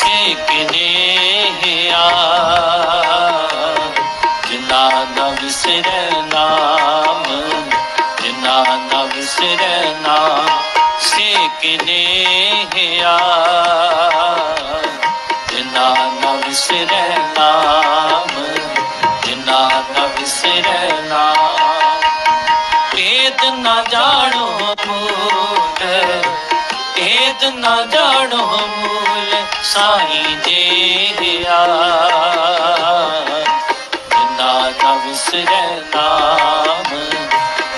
ਸੇਕਨੇ ਆ ਜਿਨਾ ਨਾ ਵਿਸਰੈ ਨਾਮ ਜਿਨਾ ਨਾ ਵਿਸਰੈ ਨਾਮ ਸੇਕਨੇ ਆ ਜਿਨਾ ਨਾ ਵਿਸਰੈ ਨਾਮ ਜਿਨਾ ਨਾ ਵਿਸਰੈ ਨਾਮ। ਭੇਦ ਨਾ ਜਾਣੋ ਮੂਲ ਭੇਦ ਨਾ ਜਾਣੋ ਮੂਲ ਸਾਈ ਦੇਆ ਜਿਨਾ ਨਾ ਵਿਸਰੈ ਨਾਮ,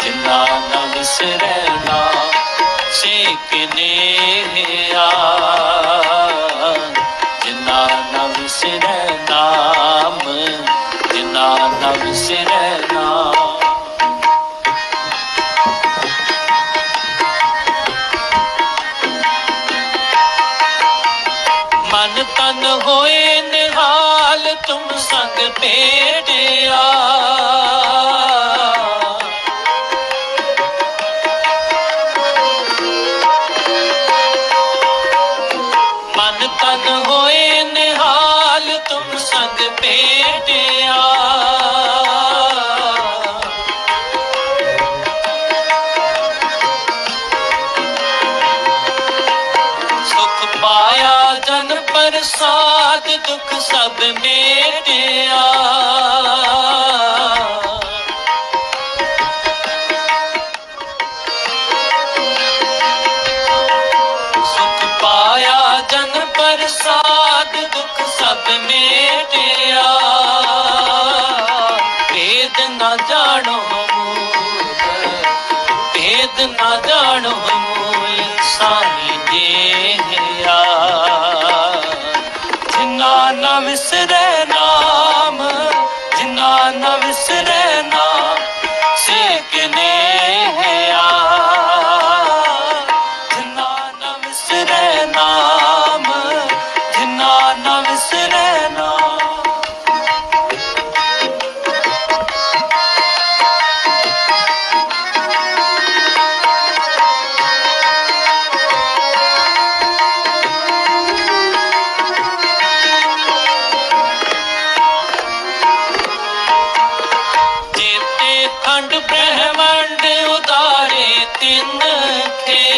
ਜਿਨਾ ਨਾ ਵਿਸਰੈ ਨਾਮ ਸੇਕਨੇ ਆ ਜਿਨਾ ਨਾ ਵਿਸਰੈ ਨਾਮ, ਜਿਨਾ ਨਾ ਵਿਸਰੈ ਨਾਮ। ਮਨ ਤਨ ਹੋਏ ਨਿਹਾਲ, ਤੁਮ ਸੰਗ ਭੇਟਿਆ। ਮਨ ਤਨ ਹੋਏ ਨਿਹਾਲ, ਤੁਮ ਸੰਗ ਭੇਟਿਆ। ਸੁਖ ਪਾਇਆ ਜਨ ਪ੍ਰਸਾਦ ਦੁਖ ਸਭ ਮੇਟਿਆ। ਸੁਖ ਪਾਇਆ ਜਨ ਪ੍ਰਸਾਦ ਦੁਖ ਸਭ ਮੇਟਿਆ। ਭੇਦ ਨਾ ਜਾਣੋ ਮੂਲ ਭੇਦ ਨਾ ਜਾਣੋ ਮੂਲ ਸਾਈ tin tin